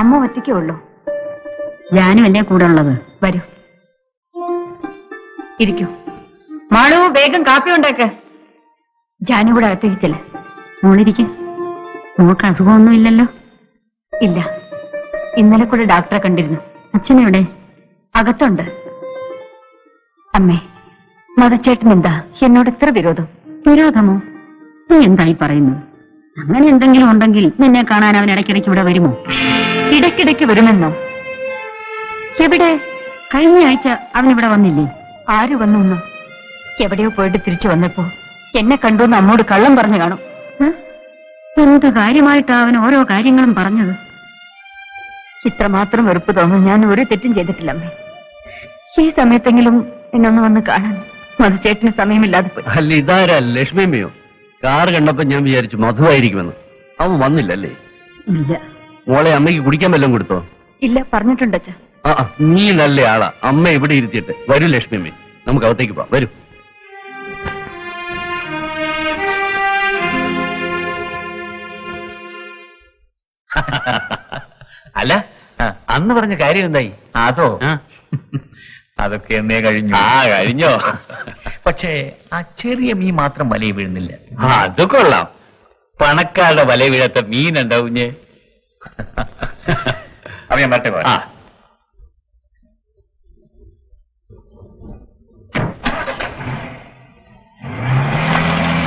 അമ്മ ഒറ്റയ്ക്കേ ഉള്ളൂ. ഞാനും എന്നെ കൂടെ ഉള്ളത്. വരൂ. ഇരിക്കൂ. മാളു വേഗം കാപ്പി ഉണ്ടാക്ക. ജാനു കൂടെ അകത്തേക്ക് ചെല്ല മോളിരിക്ക. മോൾക്ക് അസുഖമൊന്നും ഇല്ലല്ലോ. ഇല്ല. ഇന്നലെ കൂടെ ഡോക്ടറെ കണ്ടിരുന്നു. അച്ഛനെവിടെ അകത്തുണ്ട്. അമ്മേ മതച്ചേട്ടൻ എന്താ? എന്നോട് ഇത്ര വിരോധം. വിരോധമോ? നീ എന്തായി പറയുന്നു അങ്ങനെ എന്തെങ്കിലും ഉണ്ടെങ്കിൽ നിന്നെ കാണാൻ അവൻ ഇടയ്ക്കിടയ്ക്ക് ഇവിടെ വരുമോ? ഇടയ്ക്കിടയ്ക്ക് വരുമെന്നോ. എവിടെ? കഴിഞ്ഞ ആഴ്ച അവൻ ഇവിടെ വന്നില്ലേ? ആര് വന്നു എന്നോ? എവിടെയോ പോയിട്ട് തിരിച്ചു വന്നപ്പോ. എന്നെ കണ്ടു എന്ന് അമ്മോട് കള്ളം പറഞ്ഞു കാണും? എന്ത് കാര്യമായിട്ടാ അവൻ ഓരോ കാര്യങ്ങളും പറഞ്ഞത്? ഇത്രമാത്രം വെറുപ്പ് തോന്നുന്നു. ഞാൻ ഒരു തെറ്റും ചെയ്തിട്ടില്ല അമ്മേ. ഈ സമയത്തെങ്കിലും എന്നൊന്ന് വന്ന് കാണാൻ മധുചേട്ടന് സമയമില്ലാതെ പോയി. അല്ല ഇതാരാ ലക്ഷ്മിയമ്മയോ? കാർ കണ്ടപ്പോ ഞാൻ വിചാരിച്ചു മധുവായിരിക്കുമെന്ന്. അവൻ വന്നില്ലല്ലേ? ഇല്ല. മോളെ അമ്മയ്ക്ക് കുടിക്കാൻ വല്ലതും കൊടുത്തോ? ഇല്ല പറഞ്ഞിട്ടുണ്ട് ആ ആ, നീ നല്ല ആളാ. അമ്മ ഇവിടെ ഇരുത്തിയിട്ട് വരൂ ലക്ഷ്മിയമ്മേ നമുക്ക് അകത്തേക്ക് പോവാം. വരൂ. അല്ല അന്ന് പറഞ്ഞ കാര്യം എന്തായി? അതോ? ആ? അതൊക്കെ എന്നേ കഴിഞ്ഞു. ആ കഴിഞ്ഞോ? പക്ഷേ ആ ചെറിയ മീൻ മാത്രം വലയിൽ വീഴുന്നില്ല. ആ അത് കൊള്ളാം. പണക്കാരുടെ വല വീഴാത്ത മീൻ ഉണ്ടാവും ഞാൻ മറ്റേ ആ.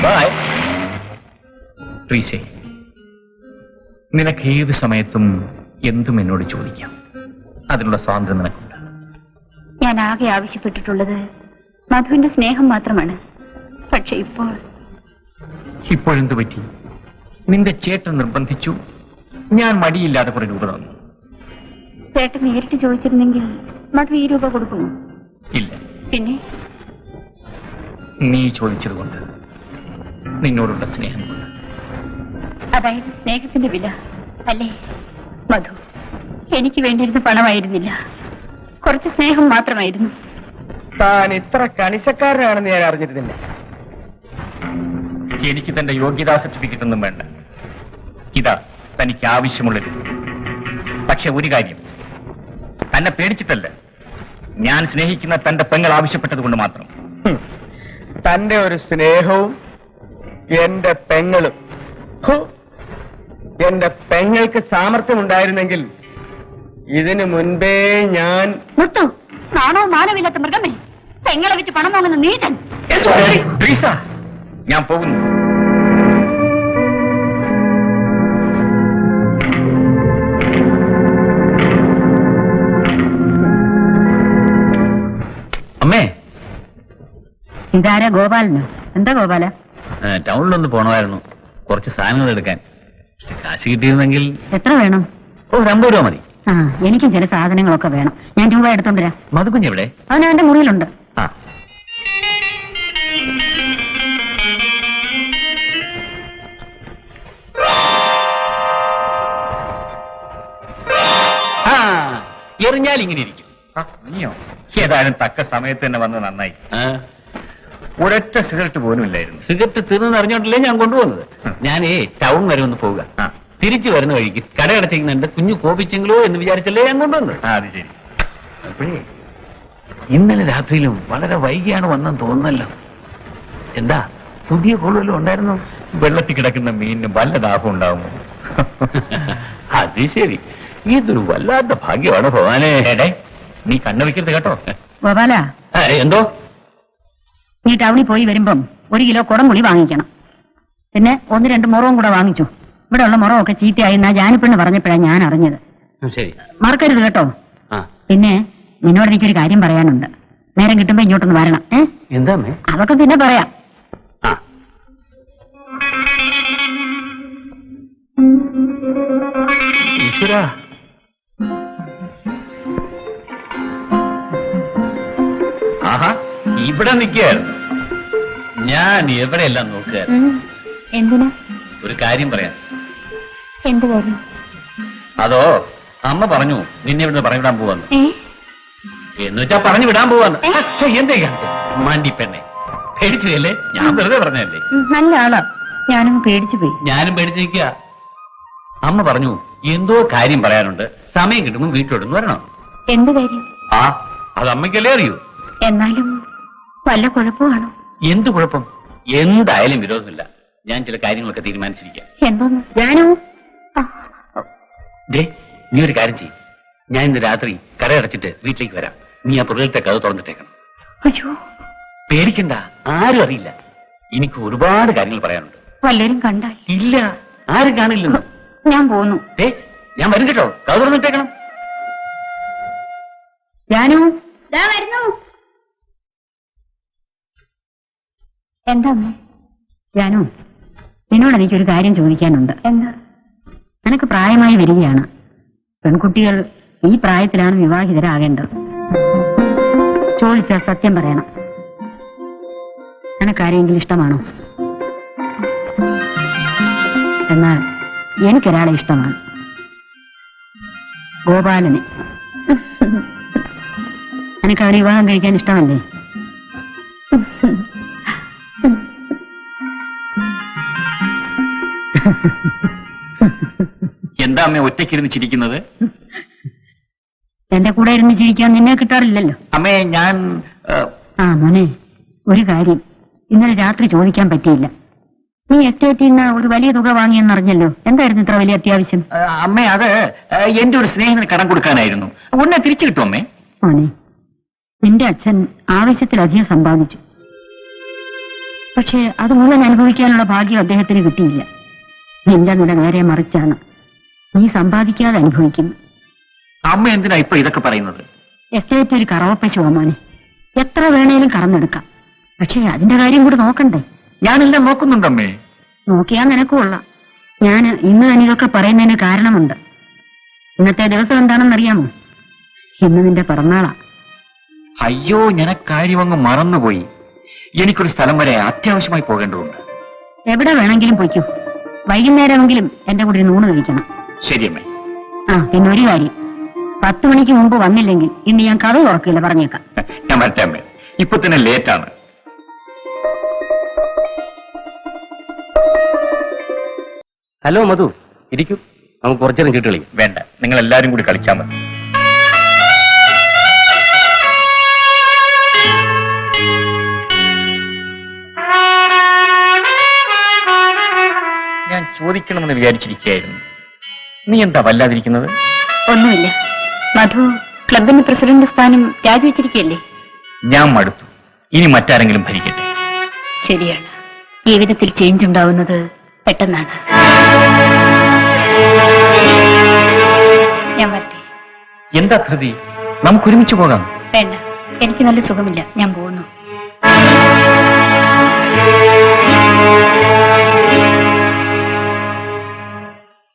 ബൈ ട്രീസേ നിനക്ക് ഏത് സമയത്തും എന്തും എന്നോട് ചോദിക്കാം. അതിനുള്ള സ്വാതന്ത്ര്യം നിനക്കുണ്ട്. ഞാൻ ആകെ ആവശ്യപ്പെട്ടിട്ടുള്ളത് മധുവിന്റെ സ്നേഹം മാത്രമാണ്. പക്ഷെ ഇപ്പോൾ ഇപ്പോഴെന്തു പറ്റി? നിന്റെ ചേട്ടൻ നിർബന്ധിച്ചു? ഞാൻ മടിയില്ലാതെ കുറെ രൂപ തന്നു. ചേട്ടൻ നേരിട്ട് ചോദിച്ചിരുന്നെങ്കിൽ മധു ഈ രൂപ കൊടുക്കുമോ? ഇല്ല. പിന്നെ? നീ ചോദിച്ചതുകൊണ്ട് നിന്നോടുള്ള സ്നേഹം അതായത് സ്നേഹത്തിന്റെ വില അല്ലേ? മധു എനിക്ക് വേണ്ടിയിരുന്ന പണമായിരുന്നില്ല. കുറച്ച് സ്നേഹം മാത്രമായിരുന്നു. താൻ ഇത്ര കണിശക്കാരനാണെന്ന് ഞാൻ അറിഞ്ഞിരുന്നില്ല. എനിക്ക് തന്റെ യോഗ്യതാ സർട്ടിഫിക്കറ്റ് ഒന്നും വേണ്ട. ഇതാ. തനിക്ക് ആവശ്യമുള്ളത് പക്ഷെ ഒരു കാര്യം തന്നെ പേടിച്ചിട്ടല്ല. ഞാൻ സ്നേഹിക്കുന്ന തന്റെ പെങ്ങൾ ആവശ്യപ്പെട്ടത് കൊണ്ട് മാത്രം തന്റെ ഒരു സ്നേഹവും എന്റെ പെങ്ങളും. എന്റെ പെങ്ങൾക്ക് സാമർഥ്യമുണ്ടായിരുന്നെങ്കിൽ ഇതിനു മുൻപേ ഞാൻ മുത്തു നാണോ മാനവില്ലാത്ത മൃഗമേ? പെങ്ങളെ വിറ്റ് പണം വാങ്ങുന്ന നീതൻ. ഞാൻ പോകുന്നു. അമ്മേ. ഇതാരാ ഗോപാലനോ? എന്താ ഗോപാല? ടൗണിലൊന്ന് പോണമായിരുന്നു. കുറച്ച് സാധനങ്ങൾ എടുക്കാൻ. കാശ് കിട്ടിയിരുന്നെങ്കിൽ എത്ര വേണം? ഒരു അമ്പത് രൂപ മതി. ആ എനിക്കും ചില സാധനങ്ങളൊക്കെ വേണം. ഞാൻ രൂപ എടുത്തോണ്ടിരാ. മധുക്കുഞ്ഞ് എവിടെ? അവൻ അവന്റെ മുറിയിലുണ്ട്. ആ. ആ, എറിഞ്ഞാൽ ഇങ്ങനെ ഇരിക്കും. നീയോ? ഏതായാലും തക്ക സമയത്ത് തന്നെ വന്ന് നന്നായി. ഒരൊറ്റ സിഗരറ്റ് പോലും ഇല്ലായിരുന്നു. സിഗരറ്റ് തീർന്നു അറിഞ്ഞോണ്ടല്ലേ ഞാൻ കൊണ്ടുവന്നത് ഞാനേ ടൗൺ വരെ ഒന്ന് പോവുക. തിരിച്ചു വരുന്ന വഴിക്ക് കടയടച്ചിരിക്കുന്നുണ്ട്. കുഞ്ഞു കോപിച്ചെങ്കിലോ എന്ന് വിചാരിച്ചല്ലേ ഞാൻ കൊണ്ടുവന്നത്? അത് ശരി. അപ്പോഴേ ഇന്നലെ രാത്രിയിലും വളരെ വൈകിയാണ് വന്നെന്ന് തോന്നുന്നല്ലോ. എന്താ പുതിയ കോളുവല്ലോ ഉണ്ടായിരുന്നു? വെള്ളത്തിൽ കിടക്കുന്ന മീനിന് വല്ല ദാഹം ഉണ്ടാവുമോ? അത് ശരി. ഇതൊരു വല്ലാത്ത ഭാഗ്യമാണ് ഭഗവാനേ നീ കണ്ണു വെക്കരുത് കേട്ടോ. ഗോപാല. എന്തോ? നീ ടൗണിൽ പോയി വരുമ്പം ഒരു കിലോ കുടംപുളി വാങ്ങിക്കണം. പിന്നെ ഒന്ന് രണ്ട് മുറവും കൂടെ വാങ്ങിച്ചു. ഇവിടെ ഉള്ള മുറവൊക്കെ ചീത്തയായി എന്നാ ജാനിപ്പെണ്ണ് പറഞ്ഞപ്പോഴാണ് ഞാൻ അറിഞ്ഞത്. ശരി. മറക്കരുത് കേട്ടോ. പിന്നെ നിന്നോട് എനിക്കൊരു കാര്യം പറയാനുണ്ട്. നേരം കിട്ടുമ്പോ ഇങ്ങോട്ടൊന്ന് വരണം. ഏഹ് എന്താ അതൊക്കെ പിന്നെ പറയാം. ഈശ്വരാ. ഇവിടെ നിൽക്കുകയായിരുന്നു ഞാൻ എവിടെയെല്ലാം നോക്കുക എന്തിനാ? ഒരു കാര്യം പറയാം. എന്ത് കാര്യം? അതോ അമ്മ പറഞ്ഞു നിന്നെ ഇവിടുന്ന് പറഞ്ഞു വിടാൻ പോവാന്ന്. ഏ? എന്ന് വെച്ചാ പറഞ്ഞു വിടാൻ പോവാന്ന്. ഛെ, എന്തേ? മണ്ടി പെണ്ണെ. പോയല്ലേ ഞാൻ വെറുതെ പറഞ്ഞല്ലേ ഉം, നല്ല ആളാ. ഞാനങ്ങ് പേടിച്ചു പോയി. ഞാനും പേടിച്ചിരിക്കുക അമ്മ പറഞ്ഞു എന്തോ കാര്യം പറയാനുണ്ട്. സമയം കിട്ടുമ്പോൾ വീട്ടിലോട്ടൊന്ന് വരണം. എന്ത് കാര്യം? ആ അത് അമ്മയ്ക്കല്ലേ അറിയൂ. എന്നാലും വല്ല കുഴപ്പമാണോ? എന്ത് കുഴപ്പം? എന്തായാലും വിരോധമില്ല. ഞാൻ ചില കാര്യങ്ങളൊക്കെ തീരുമാനിച്ചിരിക്കാം. എന്തോന്ന്? ഞാനോ? ദേ നീ ഒരു കാര്യം ചെയ്യും. ഞാൻ ഇന്ന് രാത്രി കടയടച്ചിട്ട് വീട്ടിലേക്ക് വരാം. നീ ആ പുറകിലത്തെ കഥ തുറന്നിട്ടേക്കണം. അയ്യോ. പേടിക്കണ്ട ആരും അറിയില്ല. എനിക്ക് ഒരുപാട് കാര്യങ്ങൾ പറയാനുണ്ട്. വല്ലരും കണ്ടാൽ. ഇല്ല ആരും കാണില്ലെന്ന് ഞാൻ പോന്നു. ഏ ഞാൻ വരും കേട്ടോ. കഥ തുറന്നിട്ടേക്കണം. ഞാനോ? വരുന്നു. എന്താ ജാനു നിന്നോട് എനിക്കൊരു കാര്യം ചോദിക്കാനുണ്ട്. എന്താ? നിനക്ക് പ്രായമായി വരികയാണ്. പെൺകുട്ടികൾ ഈ പ്രായത്തിലാണ് വിവാഹിതരാകേണ്ടത്. ചോദിച്ചാൽ സത്യം പറയണം. നിനക്കാരെങ്കിലും ഇഷ്ടമാണോ? എന്നാൽ എനിക്കൊരാളെ ഇഷ്ടമാണ്. ഗോപാലനെ. നിനക്ക് അവനെ വിവാഹം കഴിക്കാൻ ഇഷ്ടമല്ലേ? എന്താ അമ്മ ഒറ്റയ്ക്കിരുന്ന് ചിരിക്കുന്നത്? എന്റെ കൂടെ ഇരുന്ന് ചിരിക്കാൻ നിന്നെ കിട്ടാറില്ലല്ലോ. അമ്മേ ഞാൻ ആ മോനെ ഒരു കാര്യം. ഇന്നലെ രാത്രി ചോദിക്കാൻ പറ്റിയില്ല. നീ എസ്റ്റേറ്റിൽ നിന്ന് ഒരു വലിയ തുക വാങ്ങിയെന്നറിഞ്ഞല്ലോ. എന്തായിരുന്നു ഇത്ര വലിയ അത്യാവശ്യം? അമ്മേ അത് എന്റെ ഒരു സ്നേഹിതന് കടം കൊടുക്കാനായിരുന്നു. ഉടനെ തിരിച്ചു കിട്ടും അമ്മേ? മോനെ നിന്റെ അച്ഛൻ ആവശ്യത്തിലധികം സമ്പാദിച്ചു. പക്ഷേ അത് മുഴുവൻ അനുഭവിക്കാനുള്ള ഭാഗ്യം അദ്ദേഹത്തിന് കിട്ടിയില്ല. നിന്റെ നില നേരെ മറിച്ചാണ്. നീ സമ്പാദിക്കാതെ അനുഭവിക്കുന്നു അമ്മ എന്തിനാ ഇപ്പൊ ഇതൊക്കെ പറയുന്നത്? എസ്റ്റേറ്റ് ഒരു കറവപ്പ മോനെ എത്ര വേണേലും കറന്നെടുക്കാം. പക്ഷേ അതിന്റെ കാര്യം കൂടെ നോക്കണ്ടേ? ഞാനെല്ലാം നോക്കുന്നുണ്ടമ്മേ നോക്കിയാ നിനക്കും കൊള്ളാം. ഞാൻ ഇന്ന് തന്നെ ഇതൊക്കെ പറയുന്നതിന് കാരണമുണ്ട്. ഇന്നത്തെ ദിവസം എന്താണെന്നറിയാമോ? ഇന്ന് നിന്റെ പിറന്നാളാ. അയ്യോ ഞാൻ ആ കാര്യം അങ്ങ് മറന്നുപോയി. എനിക്കൊരു സ്ഥലം വരെ അത്യാവശ്യമായി പോകേണ്ടതുണ്ട്. എവിടെ വേണമെങ്കിലും പൊയ്ക്കോ. വൈകുന്നേരമെങ്കിലും എന്റെ കൂടെ നൂണ് കഴിക്കണം. ശരിയമ്മേ ആ പിന്നെ ഒരു കാര്യം. പത്ത് മണിക്ക് മുമ്പ് വന്നില്ലെങ്കിൽ ഇന്ന് ഞാൻ കഥ ഉറക്കില്ല പറഞ്ഞേക്കാം. ഞാൻ വരട്ടെ അമ്മേ. ഇപ്പൊ തന്നെ ലേറ്റാണ്. ഹലോ മധു. ഇരിക്കൂ. നമുക്ക് കുറച്ചേരം ചീട്ട് കളിക്കും. വേണ്ട. നിങ്ങൾ എല്ലാരും കൂടി കളിച്ചാൽ മതി. ചോദിക്കണമെന്ന് വിചാരിച്ചിരിക്കുകയായിരുന്നു. നീ എന്താ വല്ലാതിരിക്കുന്നത്? ഒന്നുമില്ല. മധു ക്ലബിന്റെ പ്രസിഡന്റ് സ്ഥാനം രാജിവെച്ചിരിക്കുകയല്ലേ? ഞാൻ മടുത്തു. ഇനി മറ്റാരെങ്കിലും ഭരിക്കട്ടെ. ശരിയാണ്. ജീവിതത്തിൽ ചേഞ്ച് ഉണ്ടാവുന്നത് പെട്ടെന്നാണ്. ഞാൻ വരട്ടെ. എന്താ ധൃതി? നമുക്ക് ഒരുമിച്ച് പോകാം. വേണ്ട. എനിക്ക് നല്ല സുഖമില്ല. ഞാൻ പോകുന്നു.